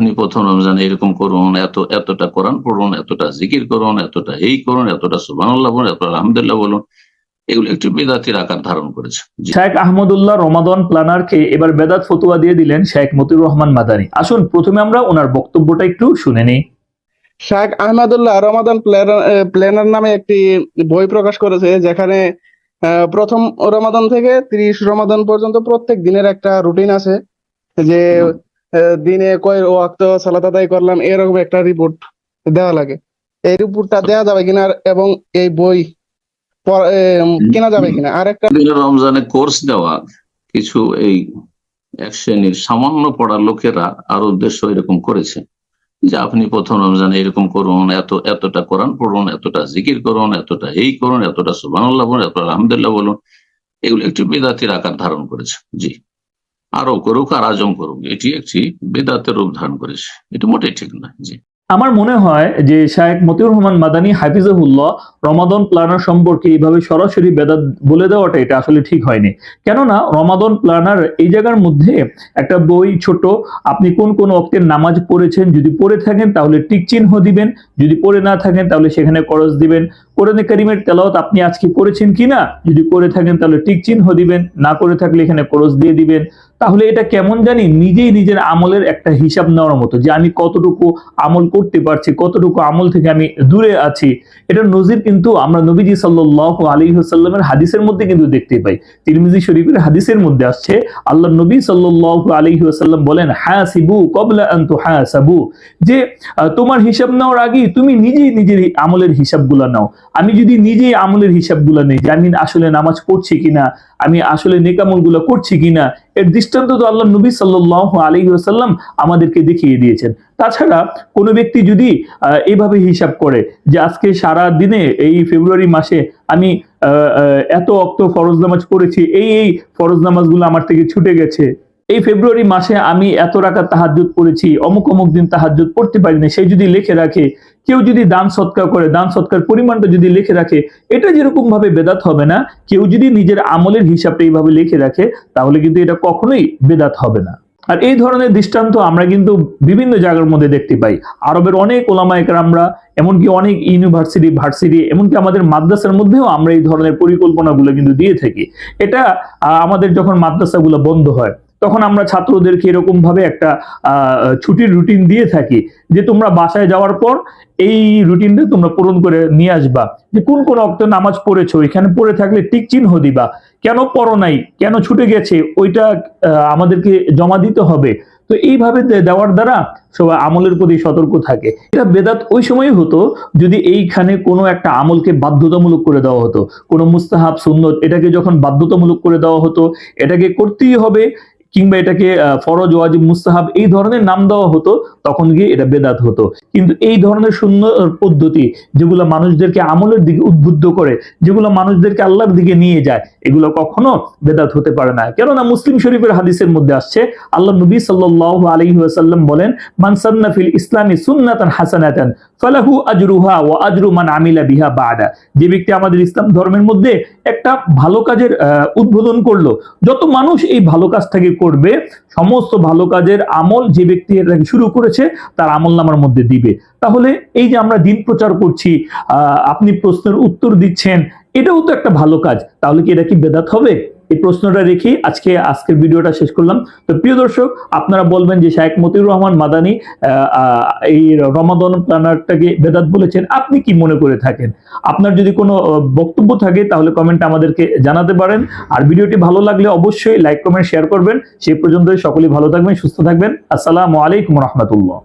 আপনি প্রথম রমজানে এরকম করুন এত এতটা কোরআন পড়ুন এতটা জিকির করুন এতটা এই করুন এতটা সুবানাল্লাহ বলুন এতটা আলহামদুলিল্লাহ বলুন এগুলো একটু বেদাতির আকার ধারণ করেছে। শেখ আহমদুল্লাহ রমাদন প্ল্যানারকে এবার বেদাত ফতুয়া দিয়ে দিলেন শেখ মতিউর রহমান মাদানী। আসুন প্রথমে আমরা ওনার বক্তব্যটা একটু শুনে নিই। শেখ আহমদুল্লাহ রমাদান প্ল্যানার প্ল্যানার নামে একটি বই প্রকাশ করেছে যেখানে আহ, প্রথম রমাদান থেকে ত্রিশ রমাদান পর্যন্ত প্রত্যেক দিনের একটা রুটিন আছে যে দিনে কয় ওয়াক্ত সালাত আদায় করলাম, এরকম একটা রিপোর্ট দেওয়া লাগে। এই রিপোর্টটা দেওয়া যাবে কিনা এবং এই বই কেনা যাবে কিনা? আর একটা রমজানে কোর্স দেওয়া, কিছু এই এক শ্রেণির সামান্য পড়া লোকেরা আর উদ্দেশ্য এরকম করেছে। যে আপনি প্রথম রমজানে এরকম করুন, এত এতটা কোরআন পড়ুন, এতটা জিকির করুন, এতটা এই করুন, এতটা সুবানাল্লাহ বলুন, এতটা আলহামদুলিল্লাহ বলুন, এগুলো একটু বেদাতির আকার ধারণ করেছে। জি। আরও করুক আর আজম করুক, এটি একটি বেদাতের রূপ ধারণ করেছে। এটি মোটেই ঠিক না জি। আমার মনে হয় যে শায়েক মতিউর রহমান মাদানী হাফিজাহুল্লাহ রমাদন প্ল্যানার সম্পর্কে এইভাবে সরাসরি বেদাত বলে দেওয়াটা এটা আসলে ঠিক হয়নি। কেননা রমাদন প্ল্যানার এই জায়গার মধ্যে একটা বই ছোট, আপনি কোন কোন অক্তের নামাজ পড়েছেন, যদি পড়ে থাকেন তাহলে টিক চিহ্ন দিবেন, যদি পড়ে না থাকেন তাহলে সেখানে করজ দিবেন। কোরআনে কারিমের তেলাওয়াত আপনি আজকে করেছেন কিনা, যদি করে থাকেন তাহলে টিক চিহ্ন দিবেন, না করে থাকলে এখানে করজ দিয়ে দিবেন। তাহলে এটা কেমন জানি নিজেই নিজের আমলের একটা হিসাব নেওয়ার মতো যে আমি কতটুকু আমল করতে পারছি, কতটুকু আমল থেকে আমি দূরে আছি। এটার নজির কিন্তু আমরা নবীজি সাল্লাহ আলী সাল্লামের হাদিসের মধ্যে কিন্তু দেখতে পাই। তিরমিজি শরীফের হাদিসের মধ্যে আসছে আল্লাহ নবী সাল্লাহ আলী সাল্লাম বলেন হ্যাঁ সিবু কবলা আন্তু হ্যাঁ সাবু যে তোমার হিসাব নেওয়ার আগেই তুমি নিজেই নিজের আমলের হিসাবগুলো নাও। আমি যদি নিজেই আমলের হিসাবগুলো নেই যে, আমি আসলে নামাজ পড়ছি কিনা? আমি আসলে নেকামলগুলো করছি কিনা? এর দৃষ্টান্ত তো আল্লাহ নবী সাল্লাহ আলী সাল্লাম আমাদেরকে দেখিয়ে দিয়েছেন। তাছাড়া কোনো ব্যক্তি যদি এইভাবে হিসাব করে যে আজকে সারা দিনে এই ফেব্রুয়ারি মাসে আমি এত অক্ত ফরজ নামাজ পড়েছি, এই এই ফরজ নামাজগুলো আমার থেকে ছুটে গেছে এই ফেব্রুয়ারি মাসে আমি এত রাখা তাহাজ্জুদ পড়েছি, অমুক অমুক দিন তাহাজ্জুদ পড়তে পারিনি সেই যদি লিখে রাখে, কেউ যদি দান সৎকার করে, দান সৎকার পরিমাণটা যদি লিখে রাখে, এটা যেরকম ভাবে বেদাত হবে না, কেউ যদি নিজের আমলের হিসাবটা এইভাবে লিখে রাখে, তাহলে কিন্তু এটা কখনোই বেদাত হবে না। আর এই ধরনের দৃষ্টান্ত আমরা কিন্তু বিভিন্ন জায়গার মধ্যে দেখতে পাই। আরবের অনেক ওলামা আমরা এমনকি অনেক ইউনিভার্সিটি, ভার্সিটি, এমনকি আমাদের মাদ্রাসার মধ্যেও আমরা এই ধরনের পরিকল্পনাগুলো কিন্তু দিয়ে থাকি। এটা আমাদের যখন মাদ্রাসাগুলো বন্ধ হয় তখন আমরা ছাত্রদেরকে এরকম ভাবে একটা ছুটির রুটিন দিয়ে থাকি যে তোমরা বাসায় যাওয়ার পর এই রুটিনটা তোমরা পূরণ করে নিয়ে আসবা। যে কোন কোন অক্ত নামাজ পড়েছো, এখানে পড়ে থাকলে টিক চিহ্ন দিবা। কেন পড়ো নাই? কেন ছুটে গেছে? ওইটা আমাদেরকে জমা দিতে হবে। তো এইভাবে দেওয়ার দ্বারা সবাই আমলের প্রতি সতর্ক থাকে। এটা বেদাত ওই সময় হতো যদি এইখানে কোনো একটা আমলকে বাধ্যতামূলক করে দেওয়া হতো। কোনো মুস্তাহাব, সুন্নত, এটাকে যখন বাধ্যতামূলক করে দেওয়া হতো, এটাকে করতেই হবে। কিংবা এটাকে ফরজ, ওয়াজিব, মুস্তাহাব এই ধরনের নাম দেওয়া হতো, তখন গিয়ে এটা বেদাত হতো। কিন্তু এই ধরনের শূন্য পদ্ধতি যেগুলো মানুষদেরকে আমলের দিকে উদ্বুদ্ধ করে, যেগুলো মানুষদেরকে আল্লাহর দিকে নিয়ে যায়, এগুলো কখনো বেদাত হতে পারে না। কেননা মুসলিম শরীফের হাদিসের মধ্যে আসছে, আল্লাহ নবী সাল্লাহ আলাইহি ওয়াসাল্লাম বলেন, মান সান্না ফিল ইসলামি সুন্নাতান হাসানাতান, ফালাহু আজরুহা ওয়া আজরু মান আমিলা বিহা বাদা। যে ব্যক্তি আমাদের ইসলাম ধর্মের মধ্যে একটা ভালো কাজের উদ্বোধন করল, যত মানুষ এই ভালো কাজটাকে করবে, সমস্ত ভালো কাজের আমল যে ব্যক্তি এটাকে শুরু করেছে, তার আমল নামার মধ্যে দিবে। তাহলে এই যে আমরা দিন প্রচার করছি আপনি প্রশ্নের উত্তর দিচ্ছেন, এটাও তো একটা ভালো কাজ। তাহলে কি এটা কি বেদাত হবে? এই প্রশ্নটা রেখেই আজকে আজকের ভিডিওটা শেষ করলাম। তো প্রিয় দর্শক, আপনারা বলবেন যে শাহেক মতিউর রহমান মাদানী এই রমাদন প্ল্যানারটাকে বেদাত বলেছেন, আপনি কি মনে করে থাকেন? আপনার যদি কোনো বক্তব্য থাকে তাহলে কমেন্টে আমাদেরকে জানাতে পারেন। আর ভিডিওটি ভালো লাগলে অবশ্যই লাইক কমেন্ট শেয়ার করবেন। সেই পর্যন্ত সকলেই ভালো থাকবেন, সুস্থ থাকবেন। আসসালামু আলাইকুম রহমতুল্লাহ।